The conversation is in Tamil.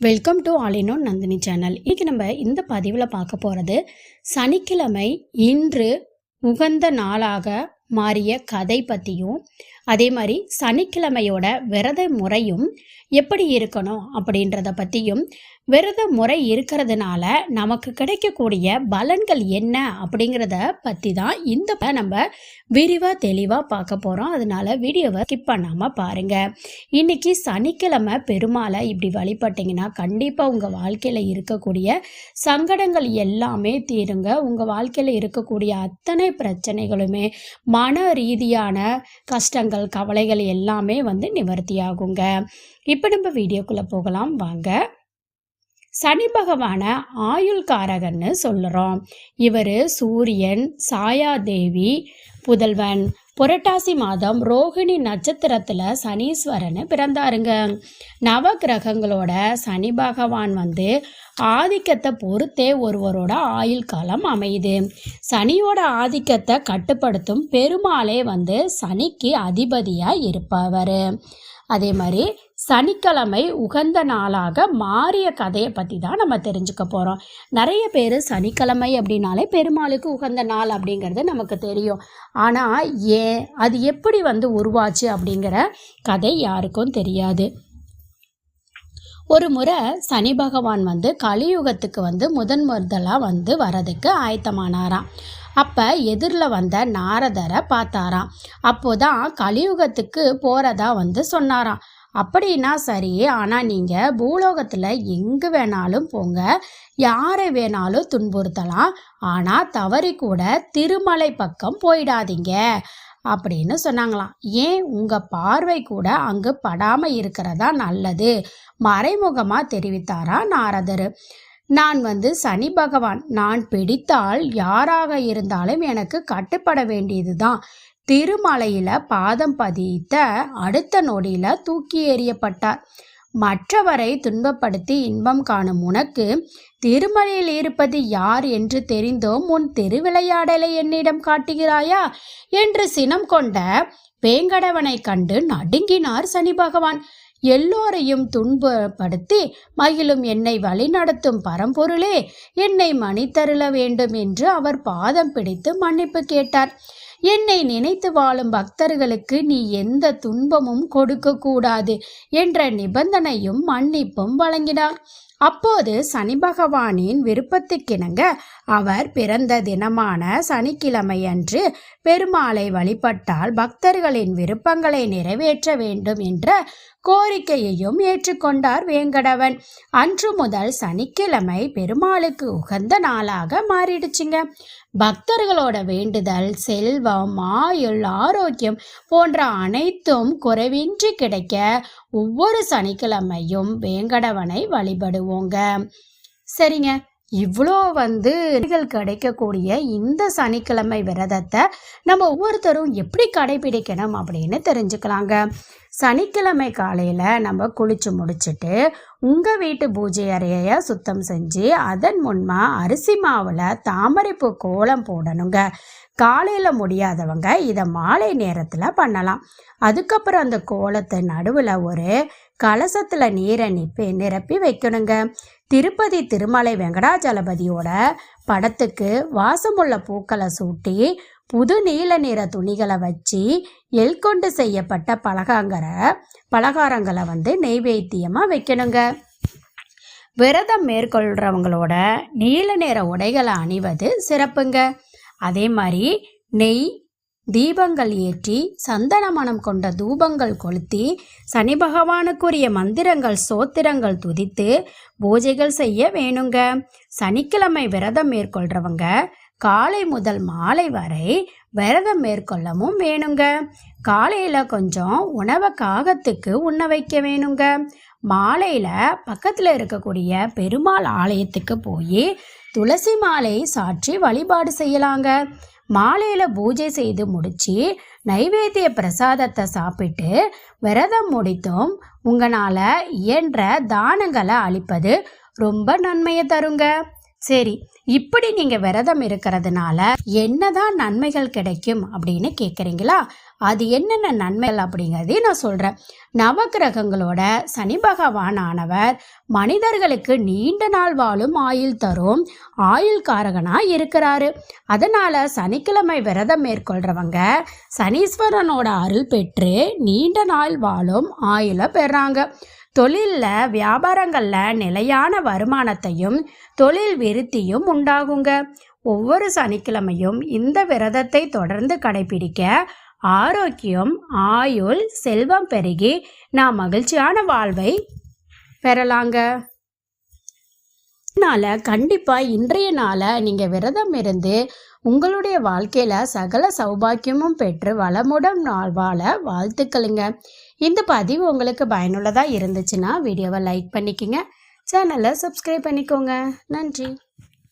வெல்கம் டு ஆலினோ நந்தினி சேனல் இன்னைக்கு நம்ம இந்த பதிவில் பார்க்க போகிறது சனிக்கிழமை இன்று உகந்த நாளாக மாறிய கதை பற்றியும் அதே மாதிரி சனிக்கிழமையோட விரத முறையும் எப்படி இருக்கணும் அப்படின்றத பற்றியும் விரத முறை இருக்கிறதுனால நமக்கு கிடைக்கக்கூடிய பலன்கள் என்ன அப்படிங்கிறத பற்றி தான் இந்த நம்ம விரிவாக தெளிவாக பார்க்க போகிறோம் அதனால வீடியோவை ஸ்கிப் பண்ணாமல் பாருங்கள் இன்னைக்கு சனிக்கிழமை பெருமாளை இப்படி வழிபட்டிங்கன்னா கண்டிப்பாக உங்கள் வாழ்க்கையில் இருக்கக்கூடிய சங்கடங்கள் எல்லாமே தீருங்க. உங்கள் வாழ்க்கையில் இருக்கக்கூடிய அத்தனை பிரச்சனைகளுமே மன ரீதியான கஷ்டங்கள் கவலைகள் எல்லாமே வந்து நிவர்த்தியாகுங்க. இப்போ நம்ம வீடியோக்குள்ளே போகலாம். வாங்க. சனி பகவான ஆயுள்காரகன்னு சொல்லுறோம் இவர் சூரியன் சாயாதேவி புதல்வன் புரட்டாசி மாதம் ரோகிணி நட்சத்திரத்தில் சனீஸ்வரன் பிறந்தாருங்க. நவ கிரகங்களோட சனி பகவான் வந்து ஆதிக்கத்தை பொறுத்தே ஒருவரோட ஆயுள் காலம் அமையுது. சனியோட ஆதிக்கத்தை கட்டுப்படுத்தும் பெருமாளே வந்து சனிக்கு அதிபதியாக இருப்பவர். அதே மாதிரி சனிக்கிழமை உகந்த நாளாக மாறிய கதையை பற்றி தான் நம்ம தெரிஞ்சுக்க போகிறோம் நிறைய பேர் சனிக்கிழமை அப்படின்னாலே பெருமாளுக்கு உகந்த நாள் அப்படிங்கிறது நமக்கு தெரியும். ஆனால் ஏன் அது எப்படி வந்து உருவாச்சு அப்படிங்கிற கதை யாருக்கும் தெரியாது. ஒரு முறை சனி பகவான் வந்து கலியுகத்துக்கு வந்து முதன் முதலாக வந்து வரதுக்கு ஆயத்தமானாராம். அப்போ எதிரில் வந்த நாரதரை பார்த்தாராம். அப்போதான் கலியுகத்துக்கு போகிறதா வந்து சொன்னாராம். அப்படின்னா சரி ஆனால் நீங்கள் பூலோகத்தில் எங்கே வேணாலும் போங்க யாரை வேணாலும் துன்புறுத்தலாம் ஆனால் தவறி கூட திருமலை பக்கம் போயிடாதீங்க. அப்படின்னு சொன்னாங்களாம். ஏன் உங்கள் பார்வை கூட அங்கு படாமல் இருக்கிறதா நல்லது? மறைமுகமாக தெரிவித்தாரா நாரதர்? நான் வந்து சனி பகவான் நான் பிடித்தால் யாராக இருந்தாலும் எனக்கு கட்டுப்பட வேண்டியதுதான். திருமலையில் பாதம் பதித்த அடுத்த நொடியில் தூக்கி எறியப்பட்டார். மற்றவரை துன்பப்படுத்தி இன்பம் காணும் உனக்கு திருமலையில் இருப்பது யார் என்று தெரிந்தோம் உன் திருவிளையாடலை என்னிடம் காட்டுகிறாயா என்று சினம் கொண்ட வேங்கடவனை கண்டு நடுங்கினார் சனி பகவான். எல்லோரையும் துன்பப்படுத்தி மகிழும் என்னை வழிநடத்தும் பரம்பொருளே என்னை மணித்தருள வேண்டும் என்று அவர் பாதம் பிடித்து மன்னிப்பு கேட்டார். என்னை நினைத்து வாழும் பக்தர்களுக்கு நீ எந்த துன்பமும் கொடுக்க கூடாது என்ற நிபந்தனையும் மன்னிப்பும் வழங்கினார். அப்போது சனி பகவானின் விருப்பத்துக்கிணங்க அவர் பிறந்த தினமான சனிக்கிழமை அன்று பெருமாளை வழிபட்டால் பக்தர்களின் விருப்பங்களை நிறைவேற்ற வேண்டும் என்ற கோரிக்கையையும் ஏற்றுக்கொண்டார் வேங்கடவன். அன்று முதல் சனிக்கிழமை பெருமாளுக்கு உகந்த நாளாக மாறிடுச்சுங்க. பக்தர்களோட வேண்டுதல் செல்வம் ஆயுள் ஆரோக்கியம் போன்ற அனைத்தும் குறைவின்றி கிடைக்க ஒவ்வொரு சனிக்கிழமையும் வேங்கடவனை வழிபடுவோங்க. சரிங்க. இவ்வளோ வந்து கிடைக்கக்கூடிய இந்த சனிக்கிழமை விரதத்தை நம்ம ஒவ்வொருத்தரும் எப்படி கடைபிடிக்கணும் அப்படின்னு தெரிஞ்சுக்கலாங்க. சனிக்கிழமை காலையில் நம்ம குளிச்சு முடிச்சுட்டு உங்கள் வீட்டு பூஜை அறையை சுத்தம் செஞ்சு அதன் முன்மா அரிசி மாவில் தாமரைப்பூ கோலம் போடணுங்க. காலையில் முடியாதவங்க இதை மாலை நேரத்தில் பண்ணலாம். அதுக்கப்புறம் அந்த கோலத்தை நடுவில் ஒரு கலசத்தில் நீரை நிப்பி நிரப்பி வைக்கணுங்க. திருப்பதி திருமலை வெங்கடாஜலபதியோட படத்துக்கு வாசமுள்ள பூக்களை சூட்டி புது நீல நிற துணிகளை வச்சு எல்கொண்டு செய்யப்பட்ட பலகாங்கரை பலகாரங்களை வந்து நெய்வேத்தியமாக வைக்கணுங்க. விரதம் மேற்கொள்கிறவங்களோட நீல நிற உடைகளை அணிவது சிறப்புங்க. அதே மாதிரி நெய் தீபங்கள் ஏற்றி சந்தனமணம் கொண்ட தூபங்கள் கொளுத்தி சனி பகவானுக்குரிய மந்திரங்கள் சோத்திரங்கள் துதித்து பூஜைகள் செய்ய வேணுங்க. சனிக்கிழமை விரதம் மேற்கொள்றவங்க காலை முதல் மாலை வரை விரதம் மேற்கொள்ளவும் வேணுங்க. காலையில் கொஞ்சம் உணவை காகத்துக்கு உண்ண வைக்க வேணுங்க. மாலையில் பக்கத்தில் இருக்கக்கூடிய பெருமாள் ஆலயத்துக்கு போய் துளசி மாலை சாற்றி வழிபாடு செய்யலாங்க. மாலையில் பூஜை செய்து முடிச்சு நைவேத்திய பிரசாதத்தை சாப்பிட்டு விரதம் முடித்தும். உங்களால் இயன்ற தானங்களை அளிப்பது ரொம்ப நன்மையை தருங்க. சரி இப்படி நீங்கள் விரதம் இருக்கிறதுனால என்னதான் நன்மைகள் கிடைக்கும் அப்படின்னு கேட்குறீங்களா அது என்னென்ன நன்மைகள் அப்படிங்கிறதையும் நான் சொல்கிறேன் நவக்கிரகங்களோட சனி பகவான் ஆனவர் மனிதர்களுக்கு நீண்ட நாள் வாழும் ஆயுள் தரும் ஆயுள் காரகனாக இருக்கிறாரு. அதனால் சனிக்கிழமை விரதம் மேற்கொள்கிறவங்க சனீஸ்வரனோட அருள் பெற்று நீண்ட நாள் வாழும் ஆயுளை பெறாங்க. தொழிலில் வியாபாரங்களில் நிலையான வருமானத்தையும் தொழில் விருத்தியும் உண்டாகுங்க. ஒவ்வொரு சனிக்கிழமையும் இந்த விரதத்தை தொடர்ந்து கடைபிடிக்க ஆரோக்கியம் ஆயுள் செல்வம் பெருகி நாம் மகிழ்ச்சியான வாழ்வை பெறலாங்க. அதனால கண்டிப்பாக இன்றைய நாளை நீங்கள் விரதம் இருந்து உங்களுடைய வாழ்க்கையில் சகல சௌபாக்கியமும் பெற்று வளமுடன் நாள் வாழ வாழ்த்துக்களுங்க. இந்த பதிவு உங்களுக்கு பயனுள்ளதாக இருந்துச்சுன்னா வீடியோவை லைக் பண்ணிக்கோங்க. சேனலை சப்ஸ்கிரைப் பண்ணிக்கோங்க. நன்றி.